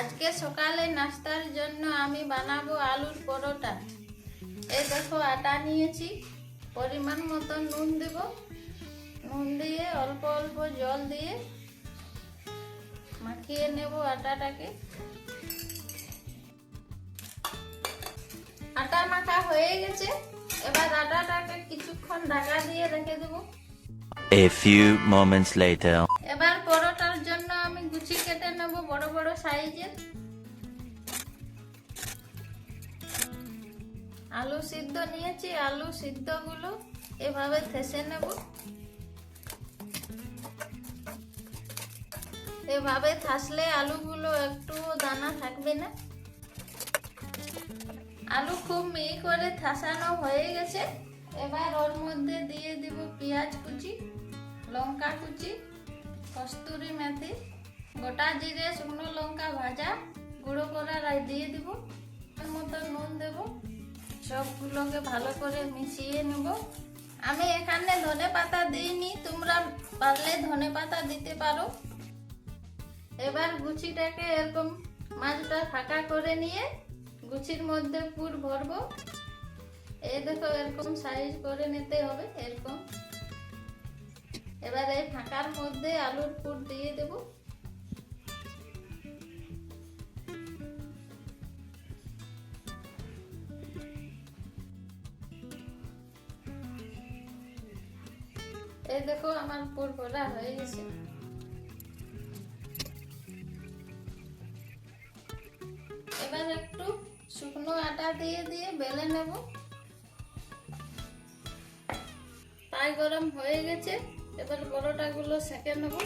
আজকে সকালে নাস্তার জন্য আমি বানাবো আলুর পরোটা। এই দেখো আটা নিয়েছি। পরিমাণ মতো নুন দেব। নুন দিয়ে অল্প অল্প জল দিয়ে মাখিয়ে নেব আটাটাকে। আটা মাখা হয়ে গেছে। এবার আটাটাকে কিছুক্ষণ ঢাকা দিয়ে রেখে দেবো। A few moments later. এবার পরোটার জন্য গুছি কেটে নেব বড় বড় সাইজের আলু সিদ্ধ নিয়েছি, আলু সিদ্ধগুলো এভাবে থেসে নেব। এভাবে থাসলে আলুগুলো একটু দানা থাকবে না। আলু খুব মিহি করে থাসানো হয়ে গেছে। এবার ওর মধ্যে দিয়ে দিব পেঁয়াজ কুচি, লঙ্কা কুচি, কস্তুরি মেথি। গোটা জিরে, শুকনো লঙ্কা ভাজা, গুঁড়ো করা দিয়ে দিব। এর মতো নুন দেব। সবগুলোকে ভালো করে মিশিয়ে নেব। আমি এখানে ধনে পাতা দিইনি, তোমরা পারলে ধনে পাতা দিতে পারো। এবার গুছিটাকে এরকম মাছটা ফাঁকা করে নিয়ে গুছির মধ্যে পুর ভরবো। এই দেখো, এরকম সাইজ করে নিতে হবে, এরকম। এবার এই ফাঁকার মধ্যে আলুর পুর দিয়ে দেব। এই দেখো আমার পুর ভরা হয়ে গেছে এবার একটু শুকনো আটা দিয়ে দিয়ে বেলে নেব তাই গরম হয়ে গেছে এবার পরোটাগুলো সেঁকে নেব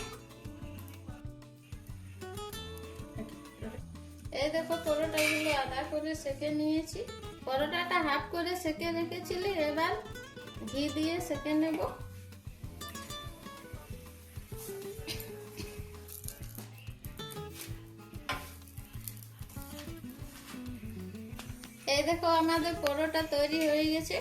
এই দেখো পরোটাগুলো আদা করে সেঁকে নিয়েছি পরোটাটা হাফ করে সেঁকে রেখেছিলি এবার ঘি দিয়ে সেঁকে নেব এই দেখো আমাদের পরোটা তৈরি হয়ে গেছে।